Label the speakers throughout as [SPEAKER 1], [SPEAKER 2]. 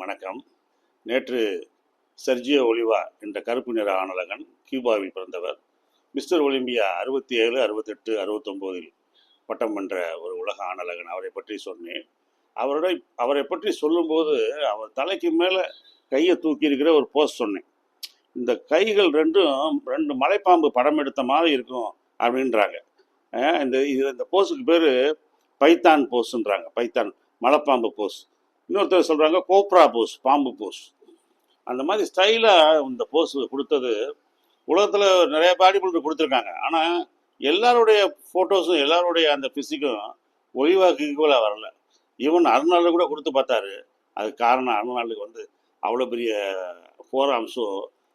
[SPEAKER 1] வணக்கம். நேற்று Sergio Olivia என்ற கருப்பு நிற ஆணழகன் கியூபாவில் பிறந்தவர். மிஸ்டர் ஒலிம்பியா அறுபத்தி ஏழு அறுபத்தெட்டு அறுபத்தொம்போதில் பட்டம் வென்ற ஒரு உலக ஆணழகன் அவரை பற்றி சொன்னேன். அவரோட அவரை பற்றி சொல்லும்போது அவர் தலைக்கு மேலே கையை தூக்கி இருக்கிற ஒரு போஸ்ட் சொன்னேன். இந்த கைகள் ரெண்டும் ரெண்டு மலைப்பாம்பு படம் எடுத்த மாதிரி இருக்கும் அப்படின்றாங்க. இந்த இது இந்த போஸுக்கு பேர் பைத்தான் போஸ்ன்றாங்க பைத்தான் மலைப்பாம்பு போஸ் இன்னொருத்தர் சொல்கிறாங்க கோப்ரா போஸ் பாம்பு போஸ். அந்த மாதிரி ஸ்டைலாக இந்த போஸ் கொடுத்தது உலகத்தில் நிறைய பாடி பில்டர் கொடுத்துருக்காங்க. ஆனால் எல்லாருடைய ஃபோட்டோஸும் எல்லாருடைய அந்த ஃபிசிக்கும் ஒளிவாக்கு ஈக்குவலாக வரல. ஈவன் அருணாள் கூட கொடுத்து பார்த்தாரு. அதுக்கு காரணம் அருணாளுக்கு வந்து அவ்வளோ பெரிய ஃபோர் ஆம்ஸோ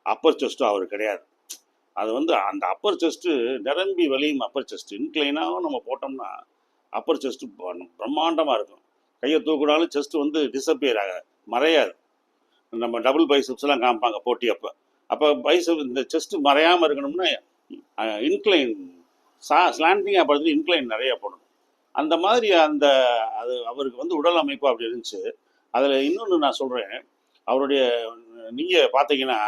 [SPEAKER 1] அப்பர் செஸ்ட்டோ அவர் கிடையாது. அது வந்து அந்த அப்பர் செஸ்ட்டு நிரம்பி வலியும் அப்பர் செஸ்ட் இன்க்ளைனாகவும் நம்ம போட்டோம்னா அப்பர் செஸ்ட்டு பிரம்மாண்டமாக இருக்கும். கையை தூக்கினாலும் செஸ்ட் வந்து டிசப்பியர் ஆக மறையாது. நம்ம டபுள் பைசப்ஸ்லாம் காமிப்பாங்க போட்டி அப்போ அப்போ பைசப் இந்த செஸ்ட் மறையாமல் இருக்கணும்னா இன்க்ளைன் சா ஸ்லாண்டிங்காக படுத்து இன்க்ளைன் நிறையா போடணும். அந்த மாதிரி அந்த அது அவருக்கு வந்து உடல் அமைப்பு அப்படி இருந்துச்சு. அதில் இன்னொன்று நான் சொல்கிறேன் அவருடைய நீங்கள் பார்த்தீங்கன்னா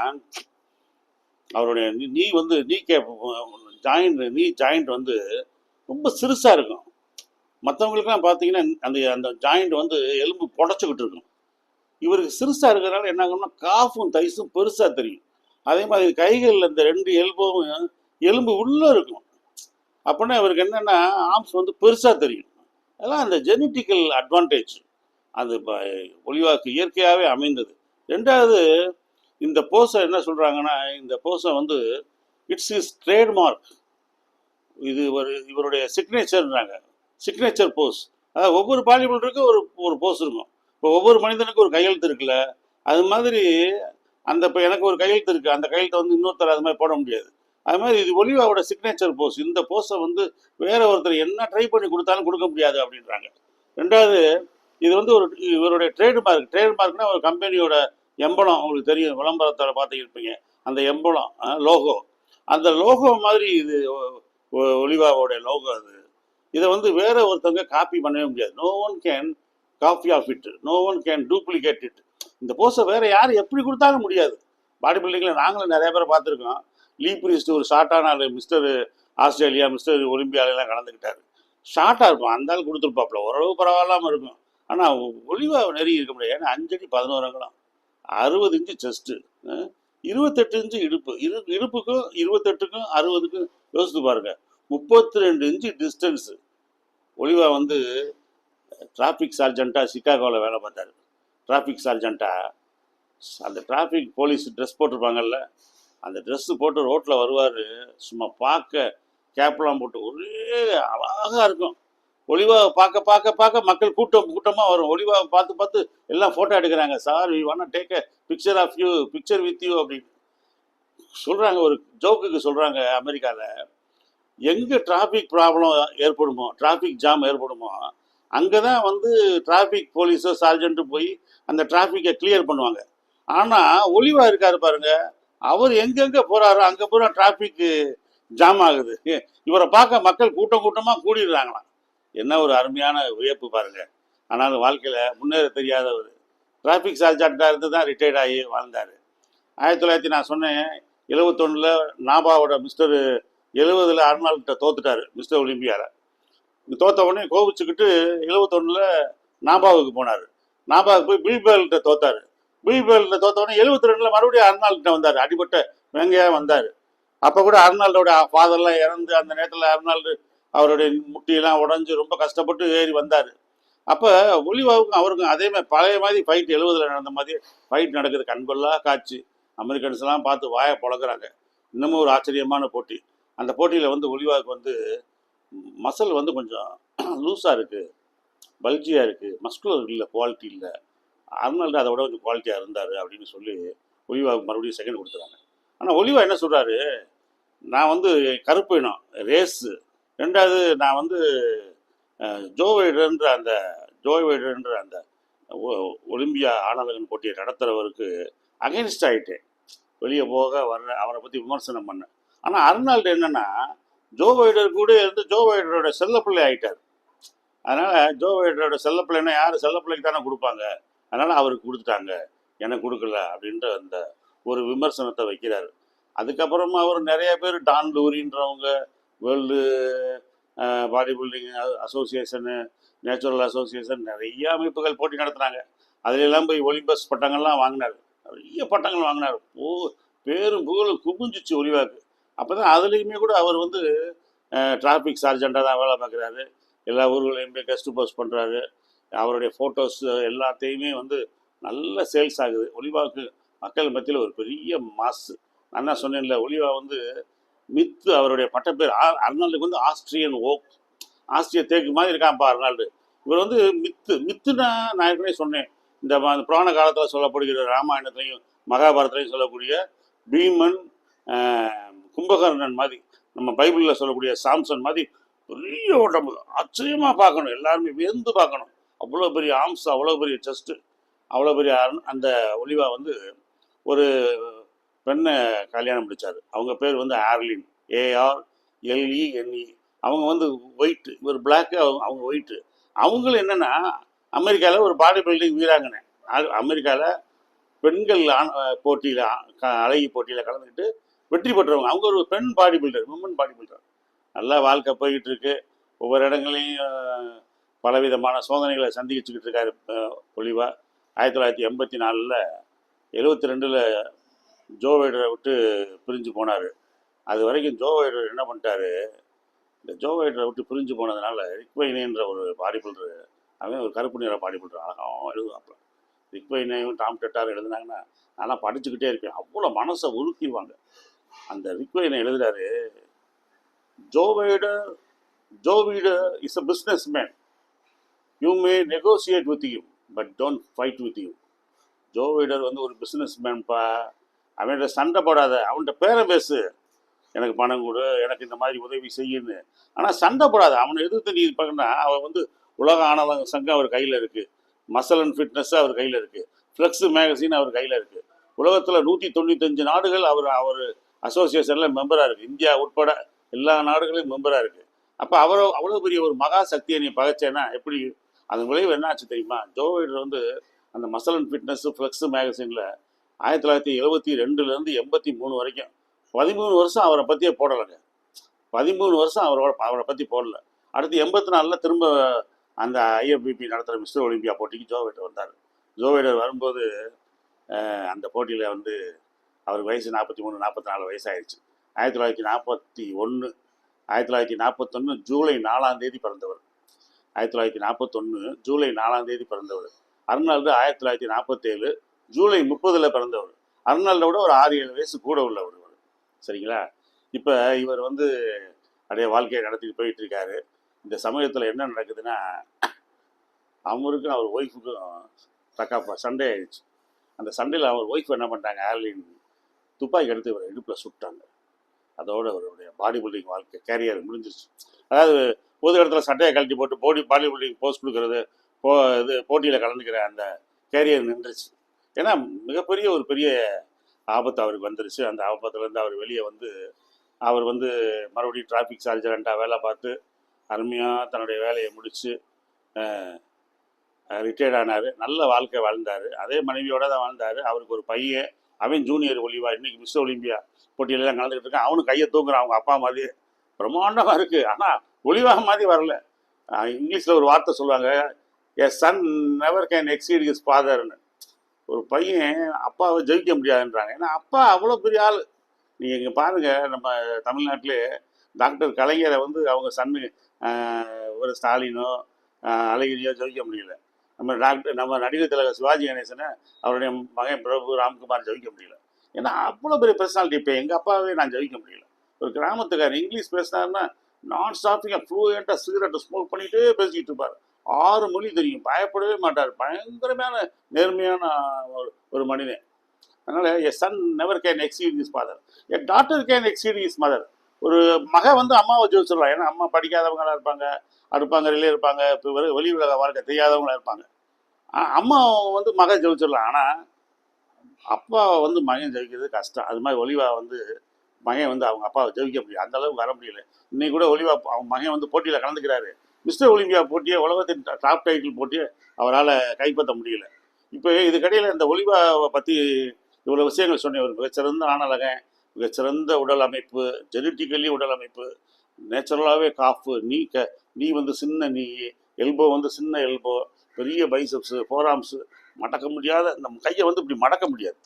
[SPEAKER 1] அவருடைய நீ வந்து நீ கே ஜாயிண்ட் நீ ஜாயிண்ட் வந்து ரொம்ப சிறுசாக இருக்கும். மற்றவங்களுக்குலாம் பார்த்தீங்கன்னா அந்த அந்த ஜாயிண்ட் வந்து எலும்பு புடச்சிக்கிட்டு இருக்கும். இவருக்கு சிறுசாக இருக்கிறனால என்ன ஆகும்னா காஃபும் தைஸும் பெருசாக தெரியும். அதே மாதிரி கைகளில் இந்த ரெண்டு எலும்பும் எலும்பு உள்ளே இருக்கும். அப்படின்னா இவருக்கு என்னென்னா ஆர்ம்ஸ் வந்து பெருசாக தெரியும். அதெல்லாம் அந்த ஜெனட்டிக்கல் அட்வான்டேஜ் அது ஒளிவாக்கு இயற்கையாகவே அமைந்தது. ரெண்டாவது இந்த போஸை என்ன சொல்கிறாங்கன்னா இந்த போஸை வந்து இட்ஸ் இஸ் ட்ரேட்மார்க் இது ஒரு இவருடைய சிக்னேச்சர்ன்றாங்க சிக்னேச்சர் போஸ் அதாவது ஒவ்வொரு பாலிபிள்டருக்கும் ஒரு ஒரு போஸ் இருக்கும். இப்போ ஒவ்வொரு மனிதனுக்கும் ஒரு கையெழுத்து இருக்குல்ல அது மாதிரி அந்த இப்போ எனக்கு ஒரு கையெழுத்து இருக்குது அந்த கையெழுத்தை வந்து இன்னொருத்தர் அது மாதிரி போட முடியாது. அது மாதிரி இது ஒலிவாவோட சிக்னேச்சர் போஸ் இந்த போஸை வந்து வேற ஒருத்தர் என்ன ட்ரை பண்ணி கொடுத்தாலும் கொடுக்க முடியாது அப்படின்றாங்க. ரெண்டாவது இது வந்து ஒரு இவருடைய ட்ரேட்மார்க் ட்ரேட்மார்க்னா ஒரு கம்பெனியோட எம்பளம் உங்களுக்கு தெரியும் விளம்பரத்தில் பார்த்துக்கிருப்பீங்க. அந்த எம்பளம் லோகோ அந்த லோகோ மாதிரி இது ஒலிவாவோடைய ஒலிவாவோட லோகோ அது. இதை வந்து வேற ஒருத்தவங்க காப்பி பண்ணவே முடியாது. No one can copy of it no one can duplicate it இந்த போஸை வேற யார் எப்படி கொடுத்தாலும் முடியாது. பாடி பில்டிங்கில் நாங்களும் நிறைய பேரை பார்த்துருக்கோம். லீ பிரீஸ்ட் ஒரு ஷார்ட்டான ஆள் மிஸ்டர் ஆஸ்திரேலியா மிஸ்டர் ஒலிம்பியாலெல்லாம் கலந்துக்கிட்டாரு. ஷார்ட்டாக இருக்கும். அந்த ஆள் கொடுத்துருப்பாப்புல. ஓரளவு பரவாயில்லாமல் இருக்கும். ஆனால் ஒளிவாக நெருங்கி இருக்க முடியாது. ஏன்னா அஞ்சடி பதினோரு அங்கலம். அறுபது இன்ச்சு செஸ்ட்டு இருபத்தெட்டு இன்ச்சு இடுப்பு. இரு இடுப்புக்கும் இருபத்தெட்டுக்கும் அறுபதுக்கும் யோசித்து பாருங்க. முப்பத்தி ரெண்டு இன்ச்சு டிஸ்டன்ஸு ஒளிவா வந்து டிராஃபிக் சார்ஜெண்ட்டாக சிக்காகோவில் வேலை பார்த்தார். டிராஃபிக் சார்ஜெண்ட்டாக அந்த டிராஃபிக் போலீஸ் ட்ரெஸ் போட்டிருப்பாங்கல்ல அந்த ட்ரெஸ்ஸு போட்டு ரோட்டில் வருவார் சும்மா பார்க்க கேப்லாம் போட்டு ஒரே அழகாக இருக்கும். ஒளிவாவை பார்க்க பார்க்க பார்க்க மக்கள் கூட்டம் கூட்டமாக வரும். ஒளிவாவை பார்த்து பார்த்து எல்லாம் ஃபோட்டோ எடுக்கிறாங்க. Sir we want take a picture of you picture with you அப்படின்னு. சொல்கிறாங்க ஒரு ஜோக்குக்கு சொல்கிறாங்க அமெரிக்காவில் எங்கே டிராஃபிக் ப்ராப்ளம் ஏற்படுமோ டிராஃபிக் ஜாம் ஏற்படுமோ அங்கே தான் வந்து டிராஃபிக் போலீஸோ சார்ஜென்ட்டு போய் அந்த டிராஃபிக்கை கிளியர் பண்ணுவாங்க. ஆனால் ஒளிவா இருக்காரு பாருங்க. அவர் எங்கெங்கே போகிறாரோ அங்கே பூரா டிராஃபிக்கு ஜாம் ஆகுது. இவரை பார்க்க மக்கள் கூட்டம் கூட்டமாக கூடிடுறாங்களாம். என்ன ஒரு அருமையான வியப்பு பாருங்க. ஆனால் வாழ்க்கையில் முன்னேற தெரியாதவர். டிராஃபிக் சார்ஜெண்ட்டாக இருந்து தான் ரிட்டையர்ட் ஆகி வாழ்ந்தார். ஆயிரத்தி தொள்ளாயிரத்தி நான் சொன்னேன் எழுபத்தொன்னில் நாபாவோட மிஸ்டர் எழுபதில் அருணாள்கிட்ட தோத்துட்டாரு மிஸ்டர் ஒலிம்பியாவில் தோத்த உடனே கோபிச்சுக்கிட்டு எழுபத்தொன்னில் நாபாவுக்கு போனார். நாபாவுக்கு போய் பில்பேல்கிட்ட தோத்தாரு. பில்பேல்கிட்ட தோத்த உடனே எழுபத்தி ரெண்டில் மறுபடியும் அருணாள்கிட்ட வந்தார். அடிபட்ட வெங்கையா வந்தார். அப்போ கூட அர்னால்டோட ஃபாதர்லாம் இறந்து அந்த நேரத்தில் அர்னால்டு அவருடைய முட்டியெல்லாம் உடஞ்சி ரொம்ப கஷ்டப்பட்டு ஏறி வந்தார். அப்போ ஒலிவாவுக்கும் அவருக்கும் அதே மாதிரி பழைய மாதிரி ஃபைட் எழுபதில் நடந்த மாதிரி ஃபைட் நடக்குது. கண்கொள்ளா காட்சி. அமெரிக்கன்ஸ் எல்லாம் பார்த்து வாயை பொழக்கிறாங்க. இன்னமும் ஒரு ஆச்சரியமான போட்டி. அந்த போட்டியில் வந்து ஒலிவாவுக்கு வந்து மசில் வந்து கொஞ்சம் லூஸாக இருக்குது பல்ஜியாக இருக்குது மஸ்குலர் இல்லை குவாலிட்டி இல்லை. அருணால்டு அதை விட கொஞ்சம் குவாலிட்டியாக இருந்தார் அப்படின்னு சொல்லி ஒலிவாவுக்கு மறுபடியும் செகண்ட் கொடுத்துறாங்க ஆனால் ஒலிவா என்ன சொல்கிறாரு நான் வந்து கருப்பு இனம் ரேஸு ரெண்டாவது நான் வந்து அஹ், ஜோ வைடர்ன்ற அந்த ஜோ வைடர்ன்ற அந்த ஒ- ஒலிம்பியா ஆணழகன் போட்டியை நடத்துகிறவருக்கு அகைன்ஸ்ட் ஆகிட்டேன் வெளியே போக வர்ற அவரை பற்றி விமர்சனம் பண்ணேன். ஆனால் அர்னால்டு என்னன்னா ஜோ வைடர் கூட இருந்து ஜோ வைடரோட செல்லப்பிள்ளை ஆகிட்டார் ஆயிட்டார். அதனால் ஜோ வைடரோட செல்லப்பிள்ளைன்னா யார்? செல்லப்பிள்ளைக்கு தானே கொடுப்பாங்க. அதனால் அவருக்கு கொடுத்துட்டாங்க. எனக்கு கொடுக்கல அப்படின்ற அந்த ஒரு விமர்சனத்தை வைக்கிறார். அதுக்கப்புறமா அவர் நிறைய பேர் Don லூரின்றவங்க world body building association natural association நிறைய அமைப்புகள் போட்டி நடத்துனாங்க. அதிலெல்லாம் போய் ஒலிம்பஸ் பட்டங்கள்லாம் வாங்கினார். நிறைய பட்டங்கள் வாங்கினார். ஓ பேரும் புகழும் குமிஞ்சிச்சு ஒளிவாக்கு அப்போ தான் அதுலேயுமே கூட அவர் வந்து டிராஃபிக் சார்ஜெண்ட்டாக தான் வேலை பார்க்குறாரு. எல்லா ஊர்களையும் போய் கெஸ்ட் போஸ்ட் பண்ணுறாரு அவருடைய ஃபோட்டோஸ் எல்லாத்தையுமே வந்து நல்ல சேல்ஸ் ஆகுது. ஒலிவாக்கு மக்கள் மத்தியில் ஒரு பெரிய மாசு நான் என்ன சொன்னேன்ல ஒலிவா வந்து மித்து அவருடைய பட்டப்பேர். ஆ- அர்னால்டுக்கு வந்து ஆஸ்திரியன் ஓக். ஆஸ்திரிய தேக்கு மாதிரி இருக்கான்ப்பா அர்னால்டு. இவர் வந்து மித்து மித்துனா நான் ஏற்கனவே சொன்னேன். இந்த புராண காலத்தில் சொல்லப்படுகிற ராமாயணத்திலையும் மகாபாரதத்திலையும் சொல்லக்கூடிய பீமன் கும்பகர்ணன் மாதிரி நம்ம பைபிளில் சொல்லக்கூடிய சாம்சன் மாதிரி பெரிய உடம்பு. ஆச்சரியமாக பார்க்கணும். எல்லாருமே வியந்து பார்க்கணும். அவ்வளோ பெரிய ஆம்ஸ் அவ்வளோ பெரிய செஸ்ட்டு அவ்வளோ பெரிய அந்த ஒலிவா வந்து ஒரு பெண்ணை கல்யாணம் பிடிச்சார் அவங்க பேர் வந்து ஆர்லின். ஏஆர் எல்இஎன்இ அவங்க வந்து ஒயிட்டு இவர் பிளாக்கு அவங்க அவங்க ஒயிட்டு அவங்களும் என்னென்னா அமெரிக்காவில் ஒரு பாடி பில்டிங் வீராங்கனை. அமெரிக்காவில் பெண்கள் போட்டியில் அழகி போட்டியில் கலந்துக்கிட்டு வெற்றி பெற்றவங்க. அவங்க ஒரு பெண் body builder woman body builder நல்லா வாழ்க்கை போய்கிட்டு இருக்கு ஒவ்வொரு இடங்களையும் பலவிதமான சோதனைகளை சந்திச்சுக்கிட்டு இருக்காரு அஹ், ஆயிரத்தி தொள்ளாயிரத்தி எண்பத்தி நாலில் எழுபத்தி ரெண்டில் ஜோ வைடரை விட்டு பிரிஞ்சு போனார். அது வரைக்கும் ஜோ வைடர் என்ன பண்ணிட்டாரு இந்த ஜோ வைடரை விட்டு பிரிஞ்சு போனதுனால ரிக்வைனேன்ற ஒரு பாடி பில்டர் அவன் ஒரு கருப்பு நிற பாடி பில்டர் அழகாக எழுதுவாப்பில். ரிக்வைனையும் டாம் டெட்டார் எழுதுனாங்கன்னா நான்லாம் படிச்சுக்கிட்டே இருப்பேன். அவ்வளோ மனசை உருக்கிடுவாங்க அந்த ரிக்வைனை எழுதுறாரு? Joe Weider Joe is a business man you may negotiate with you but don't fight with you Joe Weider வந்து ஒரு பிஸ்னஸ் மேன்ப்பா அவன்கிட்ட சண்டை போடாத. அவன்கிட்ட பேரை பேசு. எனக்கு பணம் கொடு எனக்கு இந்த மாதிரி உதவி செய்யுன்னு. ஆனால் சண்டை போடாத. அவனை எதிர்த்து நீ பார்க்கணும்னா அவன் வந்து உலக ஆனவங்க சங்கம் அவர் கையில் இருக்குது மசல் அண்ட் ஃபிட்னஸ் அவர் கையில் இருக்குது ஃப்ளெக்ஸ் மேகசின் அவர் கையில் இருக்குது உலகத்தில் நூற்றி தொண்ணூத்தஞ்சு நாடுகள் அவர் அவர் அசோசியேஷனில் மெம்பராக இருக்குது இந்தியா உட்பட எல்லா நாடுகளையும் மெம்பராக இருக்குது அப்போ அவரோ அவ்வளோ பெரிய ஒரு மகா சக்தியை நீ பகைச்சேன்னா எப்படி அதன் விளைவு என்னாச்சு தெரியுமா? ஜோ பைடன் வந்து அந்த மசல் அண்ட் ஃபிட்னஸ் ஃப்ளெக்ஸ் மேகசினில் ஆயிரத்தி தொள்ளாயிரத்தி எழுபத்தி ரெண்டுலேருந்து எண்பத்தி மூணு வரைக்கும் பதிமூணு வருஷம் அவரை பற்றியே போடலைங்க. பதிமூணு வருஷம் அவரோட அவரை பற்றி போடல. அடுத்து எண்பத்தி நாலில் திரும்ப அந்த ஐஎஃபிபி நடத்துகிற மிஸ்டர் ஒலிம்பியா போட்டிக்கு ஜோவைடர் வந்தார். ஜோவைடர் வரும்போது அந்த போட்டியில் வந்து அவருக்கு வயசு நாற்பத்தி மூணு நாற்பத்தி நாலு வயசாயிருச்சு ஆயிரத்தி தொள்ளாயிரத்தி நாற்பத்தி ஒன்று ஆயிரத்தி தொள்ளாயிரத்தி நாற்பத்தொன்று ஜூலை நாலாம் தேதி பிறந்தவர். ஆயிரத்தி தொள்ளாயிரத்தி நாற்பத்தொன்று ஜூலை நாலாம் தேதி பிறந்தவர். அர்னால்டு ஆயிரத்தி தொள்ளாயிரத்தி நாற்பத்தேழு ஜூலை முப்பதில் பிறந்தவர். அர்னால்டை விட ஒரு ஆறு ஏழு வயசு கூட உள்ளவர் இவர். சரிங்களா? இப்போ இவர் வந்து அப்படியே வாழ்க்கையை நடத்திட்டு போயிட்டு இருக்காரு இந்த சமயத்தில் என்ன நடக்குதுன்னா அவருக்கும் அவர் ஒய்ஃபுக்கும் தக்காப்பா சண்டே ஆயிடுச்சு. அந்த சண்டையில் அவர் ஒய்ஃப் என்ன பண்ணிட்டாங்க ஆர்லின் துப்பாக்கி எடுத்து இவர் இடுப்பில் சுட்டாங்க. அதோட அவருடைய பாடி பில்டிங் வாழ்க்கை கேரியர் முடிஞ்சிருச்சு. அதாவது பொது இடத்துல சட்டையை கழட்டி போட்டு போடி பாடி பில்டிங் போஸ்ட் கொடுக்கறது போ இது போட்டியில் கலந்துக்கிற அந்த கேரியர் நின்றுச்சு. ஏன்னா மிகப்பெரிய ஒரு பெரிய ஆபத்து அவருக்கு வந்துருச்சு. அந்த ஆபத்துலேருந்து அவர் வெளியே வந்து அவர் வந்து மறுபடியும் டிராஃபிக் சார்ஜரண்ட்டாக வேலை பார்த்து அருமையாக தன்னுடைய வேலையை முடித்து ரிட்டையர்ட் ஆனார். நல்ல வாழ்க்கை வாழ்ந்தார். அதே மனைவியோடு தான் வாழ்ந்தார். அவருக்கு ஒரு பையன் அவன் ஜூனியர் ஒலிவா இன்னைக்கு மிஸ் ஒலிம்பியா போட்டியிலலாம் கலந்துக்கிட்டு இருக்கான். அவனும் கையை தூங்குறான் அவங்க அப்பா மாதிரி. பிரம்மாண்டமாக இருக்குது ஆனால் ஒலிவாக மாதிரி வரல. இங்கிலீஷில் ஒரு வார்த்தை சொல்லுவாங்க a son never can exceed his ஃபாதர்னு ஒரு பையன் அப்பாவை ஜெயிக்க முடியாதுன்றாங்க. ஏன்னா அப்பா அவ்வளோ பெரிய ஆள். நீங்கள் இங்கே பாருங்கள் நம்ம தமிழ்நாட்டிலே டாக்டர் கலைஞரை வந்து அவங்க சன்னு ஒரு ஸ்டாலினோ அழகிரியோ ஜெயிக்க முடியல. நம்ம டாக்டர் நம்ம நடிகர் திலக சிவாஜி கணேசனை அவருடைய மகன் பிரபு ராம்குமார் ஜெயிக்க முடியல. ஏன்னா அவ்வளோ பெரிய பர்சனாலிட்டி இப்போ எங்கள் அப்பாவே நான் ஜெயிக்க முடியல. ஒரு கிராமத்துக்காரர் இங்கிலீஷ் பேசினாருன்னா நான் ஸ்டாப்பிங்க ஃப்ளூயண்ட்டாக சிகரெட்டை ஸ்மோக் பண்ணிகிட்டே பேசிக்கிட்டு இருப்பார். ஆறு மொழி தெரியும். பயப்படவே மாட்டார். பயங்கரமான நேர்மையான ஒரு ஒரு மனிதன். அதனால் a son never can exceed his mother a daughter can exceed his mother ஒரு மக வந்து அம்மாவை ஜோதிச்சிடலாம். ஏன்னா அம்மா படிக்காதவங்களா இருப்பாங்க. அடுப்பாங்கரையிலே இருப்பாங்க இப்போ வெளி உலக வாழ்க்கை தெரியாதவங்களாக இருப்பாங்க. அம்மா வந்து மகன் ஜெயிச்சிடலாம் ஆனால் அப்பா வந்து மகன் ஜெயிக்கிறது கஷ்டம். அது மாதிரி ஒளிவா வந்து மகன் வந்து அவங்க அப்பாவை ஜெயிக்க முடியும் அந்த அளவுக்கு வர முடியல. இன்னைக்கு கூட ஒளிவா அவங்க மகன் வந்து போட்டியில் கலந்துக்கிறாரு. மிஸ்டர் ஒலிம்பியா போட்டியை உலகத்தின் டாப் டைட்டில் போட்டியை அவரால் கைப்பற்ற முடியல. இப்போ இதுக்கடையில் இந்த ஒளிவாவை பற்றி இவ்வளோ விஷயங்கள் சொன்னேன். ஒரு மிகச்சிறந்த ஆணலகன் மிகச்சிறந்த உடல் அமைப்பு ஜெனட்டிக்கலி உடல் அமைப்பு நேச்சுரலாகவே காஃபு நீ க நீ வந்து சின்ன நீ எல்போ வந்து சின்ன எல்போ பெரிய பைசப்ஸு ஃபோராம்ஸு மடக்க முடியாத நம்ம கையை வந்து இப்படி மடக்க முடியாது.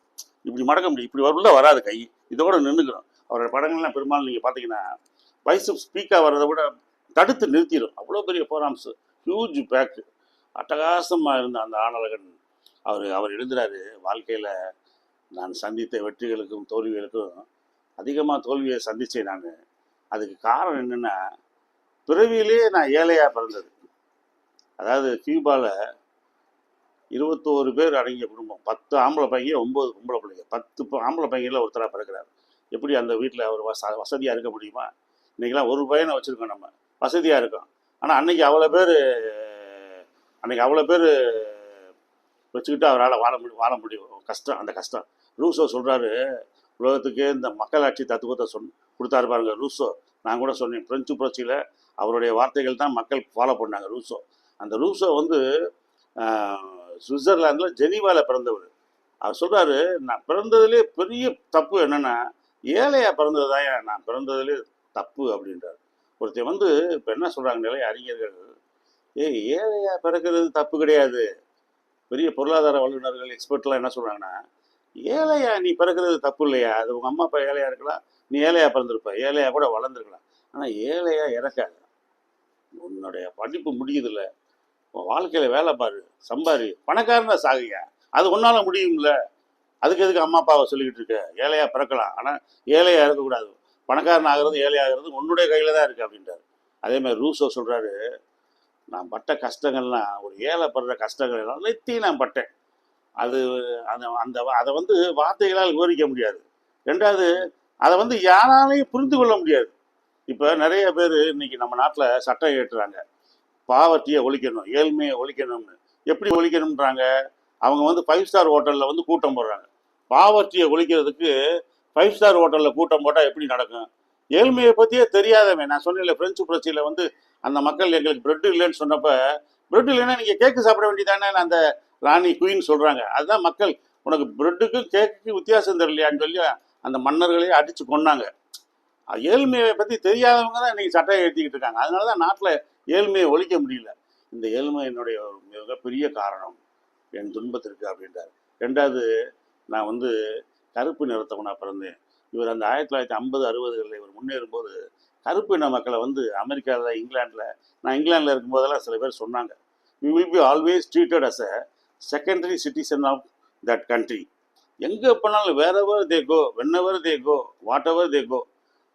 [SPEAKER 1] இப்படி மடக்க முடியும் இப்படி வரல வராது கை. இதோட நின்றுக்கிறோம் அவரோட படங்கள்லாம் பெரும்பாலும் நீங்கள் பார்த்தீங்கன்னா பைசப்ஸ் ஸ்பீக்காக வர்றதை விட தடுத்து நிறுத்திடும். அவ்வளோ பெரிய ஃபோராம்ஸு ஹியூஜ் பேக்கு அட்டகாசமாக இருந்த அந்த ஆணழகன் அவர் அவர் எழுதுறாரு வாழ்க்கையில் நான் சந்தித்த வெற்றிகளுக்கும் தோல்விகளுக்கும் அதிகமாக தோல்வியை சந்தித்தேன் நான். அதுக்கு காரணம் என்னென்னா பிறவியிலே நான் ஏழையாக பிறந்தது. அதாவது கியூபாவில் இருபத்தோரு பேர் அடங்கிய குடும்பம். பத்து ஆம்பளை பையன் ஒம்பது பொம்பளை பிள்ளைங்க. பத்து ஆம்பளை பையனில் ஒருத்தராக பிறக்கிறார். எப்படி அந்த வீட்டில் அவர் வச வசதியாக இருக்க முடியுமா? இன்றைக்கெல்லாம் ஒரு பையனை வச்சுருக்கோம் நம்ம. வசதியாக இருக்கோம். ஆனால் அன்னைக்கு அவ்வளோ பேர் அன்னைக்கு அவ்வளோ பேர் வச்சுக்கிட்டு அவரால் வாழ முடியும் வாழ முடியும். கஷ்டம் அந்த கஷ்டம். ரூசோ சொல்கிறாரு உலகத்துக்கு இந்த மக்களாட்சி தத்துவத்தை சொன் கொடுத்தாரு பாருங்க ரூசோ. நான் கூட சொன்னேன் பிரெஞ்சு புரட்சியில் அவருடைய வார்த்தைகள் தான் மக்கள் ஃபாலோ பண்ணாங்க ரூசோ. அந்த ரூசோ வந்து சுவிட்சர்லாந்தில் ஜெனீவாவில் பிறந்தவர். அவர் சொல்கிறாரு நான் பிறந்ததுலே பெரிய தப்பு என்னென்னா ஏழையாக பிறந்தது தான் நான் பிறந்ததுலே தப்பு அப்படின்றார். ஒருத்தர் வந்து இப்போ என்ன சொல்கிறாங்க நிலை அறிஞர்கள் ஏய் ஏழையா பிறக்கிறது தப்பு கிடையாது. பெரிய பொருளாதார வல்லுநர்கள் எக்ஸ்பர்ட்லாம் என்ன சொல்கிறாங்கன்னா ஏழையா நீ பிறக்கிறது தப்பு இல்லையா? அது உங்கள் அம்மா அப்பா ஏழையாக இருக்கலாம் நீ ஏழையா பிறந்திருப்ப ஏழையா கூட வளர்ந்துருக்கலாம். ஆனால் ஏழையா இறக்காது. உன்னுடைய படிப்பு முடியுதுல்ல உன் வாழ்க்கையில் வேலை பாரு சம்பாரி. பணக்காரனா சாகுயா அது ஒன்றால் முடியும்ல. அதுக்கு எதுக்கு அம்மா அப்பாவை சொல்லிக்கிட்டு இருக்க? ஏழையாக பிறக்கலாம். ஆனால் ஏழையாக இருக்கக்கூடாது. பணக்காரன் ஆகிறது ஏழையாகிறது உன்னுடைய கையில் தான் இருக்குது அப்படின்றாரு. அதே மாதிரி ரூசோ சொல்கிறாரு நான் பட்ட கஷ்டங்கள்லாம் ஒரு ஏழை படுற கஷ்டங்கள் எல்லாம் அனைத்தையும் நான் பட்டேன். அது அந்த அந்த அதை வந்து வார்த்தைகளால் விவரிக்க முடியாது. ரெண்டாவது அதை வந்து யாராலையும் புரிந்து கொள்ள முடியாது. இப்போ நிறைய பேர் இன்னைக்கு நம்ம நாட்டில் சட்டம் ஏற்றுறாங்க. பாவர்ட்டியை ஒழிக்கணும் ஏழ்மையை ஒழிக்கணும்னு. எப்படி ஒழிக்கணும்ன்றாங்க? அவங்க வந்து ஃபைவ் ஸ்டார் ஹோட்டலில் வந்து கூட்டம் போடுறாங்க. பாவர்ட்டியை ஒழிக்கிறதுக்கு ஃபைவ் ஸ்டார் ஹோட்டலில் கூட்டம் போட்டால் எப்படி நடக்கும்? ஏழ்மையை பற்றியே தெரியாதவன். நான் சொன்னேன்ல ஃப்ரெஞ்சு புரட்சியில் வந்து அந்த மக்கள் எங்களுக்கு பிரெட் இல்லைன்னு சொன்னப்போ பிரெட் இல்லைன்னா நீங்கள் கேக்கு சாப்பிட வேண்டியதானே அந்த ராணி குயின் சொல்கிறாங்க அதுதான் மக்கள். உனக்கு பிரெட்டுக்கும் கேக்குக்கும் வித்தியாசம் தெரியலையான்னு சொல்லி அந்த மன்னர்களே அடித்து கொன்னாங்க. ஏழ்மையை பற்றி தெரியாதவங்க தான் இன்னைக்கு சட்டம் ஏற்றிக்கிட்டு இருக்காங்க. அதனால தான் நாட்டில் ஏழ்மையை ஒழிக்க முடியல. இந்த ஏழ்மை என்னுடைய ஒரு மிகப்பெரிய காரணம். என் துன்பத்திற்கு அப்படின்றார். ரெண்டாவது நான் வந்து கருப்பு நிறத்தவனா பிறந்தேன். இவர் அந்த ஆயிரத்தி தொள்ளாயிரத்தி ஐம்பது அறுபதுகளில் இவர் முன்னேறும்போது கருப்பு இன மக்களை வந்து அமெரிக்காவில் இங்கிலாந்தில் நான் இங்கிலாந்தில் இருக்கும்போதெல்லாம் சில பேர் சொன்னாங்க. We will be always treated as a secondary citizen of that country எங்கே போனாலும் வேற எவர் தே கோ when ever they go what ever they go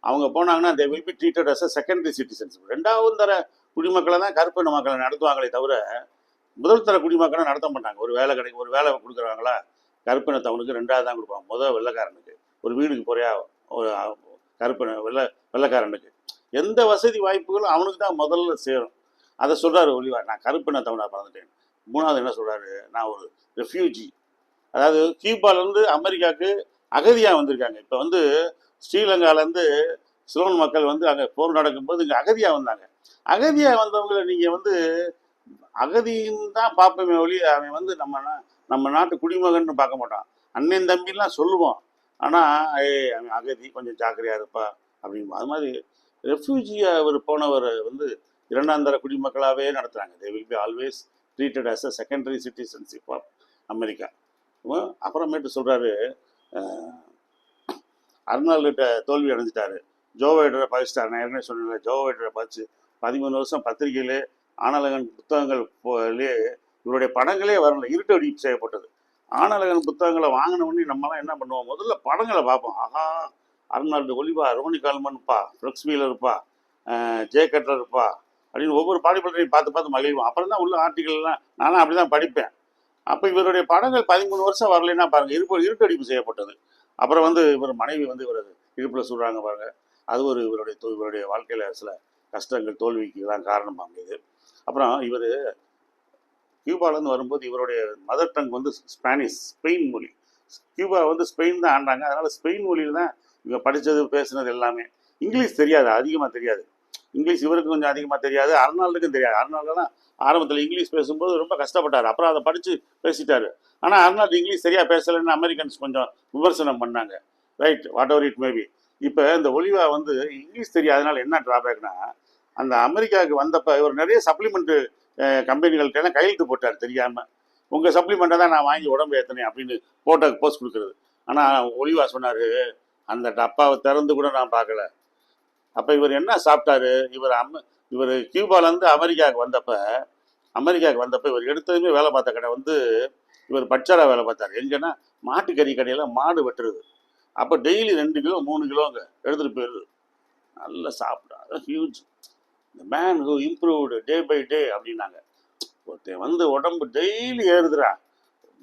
[SPEAKER 1] அவங்க போனாங்கன்னா they will be treated as a secondary citizens ரெண்டாவது தர குடிமக்களை தான் கருப்பின மக்களை நடத்துவாங்களே தவிர முதல் தர குடிமக்களை நடத்த மாட்டாங்க. ஒரு வேலை கிடைக்கும் ஒரு வேலை கொடுக்குறாங்களா கருப்பினத்தவனுக்கு ரெண்டாவது தான் கொடுப்பாங்க. முதல் வெள்ளைக்காரனுக்கு. ஒரு வீடுக்கு போறியா ஒரு கருப்பின வெள்ளை வெள்ளைக்காரனுக்கு. எந்த வசதி வாய்ப்புகளும் அவனுக்கு தான் முதல்ல சேரும். அதை சொல்கிறாரு ஒளிவா நான் கருப்பினத்தவனாக பிறந்துட்டேன் மூணாவது என்ன சொல்கிறாரு நான் ஒரு ரெஃப்யூஜி அதாவது கியூபாலேருந்து அமெரிக்காவுக்கு அகதியாக வந்திருக்காங்க. இப்போ வந்து ஸ்ரீலங்காலேருந்து சிலோன் மக்கள் வந்து அங்கே போர் நடக்கும்போது இங்கே அகதியாக வந்தாங்க. அகதியாக வந்தவங்களை நீங்கள் வந்து அகதின்னு தான் பார்ப்போமே ஒளி அவன் வந்து நம்ம நம்ம நாட்டு குடிமகன்னு பார்க்க மாட்டான். அண்ணன் தம்பிலாம் சொல்லுவோம் ஆனால் ஏய் அவன் அகதி கொஞ்சம் ஜாக்கிரதையாக இருப்பா அப்படின்பா அது மாதிரி ரெஃப்யூஜியாக அவர் போனவர் வந்து இரண்டாந்தர குடிமக்களாகவே நடத்துகிறாங்க they will be always treated as a secondary citizenship of America அப்புறமேட்டு சொல்கிறாரு அருணாள்கிட்ட தோல்வி அடைஞ்சிட்டாரு. ஜோ வைடரை பதிச்சிட்டார் நான் ஏற்கனவே சொன்னேன் ஜோ வைடரை பதிச்சு பதிமூணு வருஷம் பத்திரிகையிலே ஆனலகன் புத்தகங்கள் போலே இவருடைய படங்களே வரல இருட்டடி செய்யப்பட்டது. ஆனலகன் புத்தகங்களை வாங்கின உடனே நம்மலாம் என்ன பண்ணுவோம்? முதல்ல படங்களை பார்ப்போம். ஆஹா அர்னால்டு ஒலிவா ரோனி கால்மன்ப்பா ஃப்ளெக்ஸ் வீலர்ப்பா ஜே கட்டர் இருப்பா அப்படின்னு ஒவ்வொரு பாடிப்படையும் பார்த்து பார்த்து மகிழ்வோம். அப்புறம் தான் உள்ள ஆர்டிகல்லாம் நானும் அப்படி தான் படிப்பேன். அப்போ இவருடைய படங்கள் பதிமூணு வருஷம் வரலைன்னா பாருங்க இருப்பு இருட்டடிப்பு செய்யப்பட்டது. அப்புறம் வந்து இவர் மனைவி வந்து இவர் இடுப்பில் சொல்கிறாங்க பாருங்க. அது ஒரு இவருடைய இவருடைய வாழ்க்கையில் சில கஷ்டங்கள் தோல்விக்கு தான் காரணமாக இது அப்புறம் இவர் கியூபாலேருந்து வரும்போது இவருடைய மதர் டங் வந்து ஸ்பானிஷ் ஸ்பெயின் மொழி. கியூபா வந்து ஸ்பெயின் தான் ஆண்டாங்க. அதனால் ஸ்பெயின் மொழியில் தான் இவங்க படித்தது பேசுனது எல்லாமே. இங்கிலீஷ் தெரியாது அதிகமாக தெரியாது. இங்கிலீஷ் இவருக்கு கொஞ்சம் அதிகமாக தெரியாது அர்னால்டுக்கும் தெரியாது. அர்னால்டுலாம் ஆரம்பத்தில் இங்கிலீஷ் பேசும்போது ரொம்ப கஷ்டப்பட்டார். அப்புறம் அதை படித்து பேசிட்டாரு. ஆனால் அர்னால்டு இங்கிலீஷ் சரியாக பேசலைன்னு அமெரிக்கன்ஸ் கொஞ்சம் விமர்சனம் பண்ணாங்க. Right what ever it maybe இப்போ இந்த ஒலிவா வந்து இங்கிலீஷ் தெரியாதனால என்ன ட்ராபேக்னா அந்த அமெரிக்காவுக்கு வந்தப்போ இவர் நிறைய சப்ளிமெண்ட்டு கம்பெனிகள்கிட்டலாம் கையெழுத்து போட்டார் தெரியாமல் உங்கள் சப்ளிமெண்ட்டை தான் நான் வாங்கி உடம்பு ஏற்றினேன் அப்படின்னு போட்டோக்கு போஸ்ட் கொடுக்குறது. ஆனால் ஒலிவா சொன்னார் அந்த டப்பாவை திறந்து கூட நான் பார்க்கல. அப்போ இவர் என்ன சாப்பிட்டாரு? இவர் அம்ம இவர் கியூபாலேருந்து அமெரிக்காவுக்கு வந்தப்போ அமெரிக்காவுக்கு வந்தப்போ இவர் எடுத்ததுமே வேலை பார்த்த கடை வந்து இவர் பச்சாரா வேலை பார்த்தார். எங்கன்னா மாட்டுக்கறி கடையில் மாடு வெட்டுறது. அப்போ டெய்லி ரெண்டு கிலோ மூணு கிலோங்க எடுத்துகிட்டு போயிடுது நல்லா சாப்பிட்டா ஹியூஜ் இந்த man who improved day by day அப்படின்னாங்க. ஒருத்தன் வந்து உடம்பு டெய்லி ஏறுதுடா.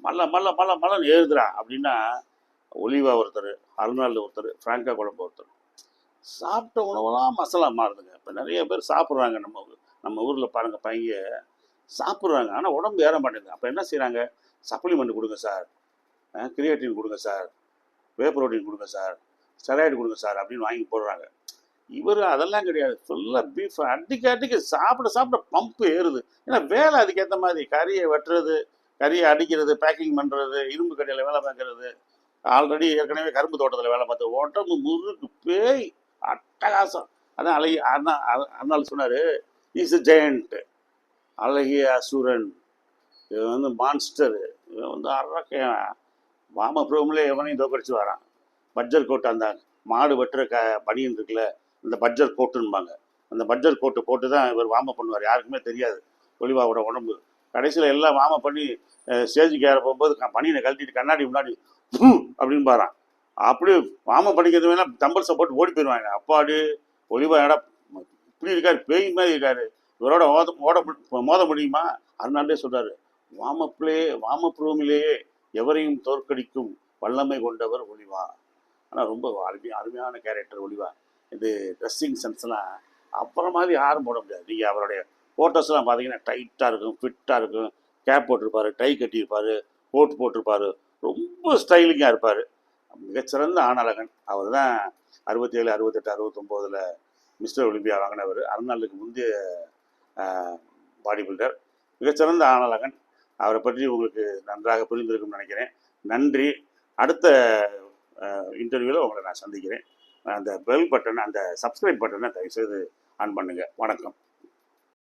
[SPEAKER 1] மல்ல மல்ல மல்ல மலன்னு ஏறுதுடா அப்படின்னா ஒலிவா ஒருத்தர் அருணாள் ஒருத்தர் ஃப்ராங்கா குழம்பு ஒருத்தர். சாப்பிட்ட உணவுலாம் மசாலா மாறுதுங்க. இப்போ நிறைய பேர் சாப்பிட்றாங்க நம்ம ஊர் நம்ம ஊரில் பாருங்க பையன். சாப்பிட்றாங்க. ஆனால் உடம்பு ஏற மாட்டேங்குது. அப்போ என்ன செய்கிறாங்க சப்ளிமெண்ட் கொடுங்க சார். கிரியேட்டின் கொடுங்க சார். வே ப்ரோட்டீன் கொடுங்க சார். ஸ்டெராய்டு கொடுங்க சார் அப்படின்னு வாங்கி போடுறாங்க. இவர் அதெல்லாம் கிடையாது. ஃபுல்லாக பீஃப் அடிக்க அடிக்க சாப்பிட சாப்பிட பம்பு ஏறுது. ஏன்னா வேலை அதுக்கேற்ற மாதிரி. கறியை வெட்டுறது கறியை அடிக்கிறது பேக்கிங் பண்ணுறது இரும்பு கடையில் வேலை பார்க்கறது. ஆல்ரெடி ஏற்கனவே கரும்பு தோட்டத்தில் வேலை பார்த்து உடம்பு முறுக்கு பேய். அட்டகாசம். அதான் அழகி அண்ணா அண்ணாள் சொன்னார் இஸ் ஜெயண்ட் அழகிய அசுரன். இவன் வந்து மான்ஸ்டரு இவன் வந்து அரக்கையன் வாம பிரபுலே எவனையும் தோக்கடிச்சு வரான் பட்ஜர் கோட் அந்த மாடு வெட்டுற க பனியன் இருக்குல்ல அந்த பட்ஜர் கோட்டுன்பாங்க. அந்த பட்ஜர் கோட்டு போட்டு தான் இவர் வாம பண்ணுவார். யாருக்குமே தெரியாது. ஒலிவாவோட உடம்பு. கடைசியில் எல்லாம் வாம பண்ணி ஸ்டேஜுக்கு ஏற போகும்போது பனியனை கழட்டிட்டு கண்ணாடி முன்னாடி அப்படின்னு பாறான் அப்படியே வாம பண்ணிக்கிறது வேணா தம்பல்ஸை போட்டு ஓடி போயிடுவாங்க அப்பாடு ஒலிவா இடம் இப்படி இருக்காரு பேய் மாதிரி இருக்காரு. இவரோட ஓத ஓட மோத முடியுமா? அதனாலே வாமப்பிலே வாமப்பிளே வாமப்புறமிலேயே எவரையும் தோற்கடிக்கும் வல்லமை கொண்டவர் ஒளிவா? ஆனால் ரொம்ப அருமை அருமையான கேரக்டர் ஒலிவா இது ட்ரெஸ்ஸிங் சென்ஸ்லாம் அப்புறம் மாதிரி யாரும் போட முடியாது. நீங்கள் அவருடைய ஃபோட்டோஸ்லாம் பார்த்தீங்கன்னா டைட்டாக இருக்கும் ஃபிட்டாக இருக்கும். கேப் போட்டிருப்பார் டை கட்டியிருப்பார் கோட் போட்டிருப்பாரு. ரொம்ப ஸ்டைலிங்காக இருப்பார். மிகச்சிறந்த ஆணழகன். அவர் தான் அறுபத்தேழு அறுபத்தெட்டு அறுபத்தொம்போதில் மிஸ்டர் ஒலிம்பியா வாங்கினவர். அருணாளுக்கு முந்தைய பாடி பில்டர் மிகச்சிறந்த ஆணழகன். அவரை பற்றி உங்களுக்கு நன்றாக புரிந்திருக்கும்னு நினைக்கிறேன். நன்றி. அடுத்த இன்டர்வியூவில் உங்களை நான் சந்திக்கிறேன். அந்த பெல் பட்டன் அந்த சப்ஸ்கிரைப் பட்டனை தயவுசெய்து ஆன் பண்ணுங்கள் வணக்கம்.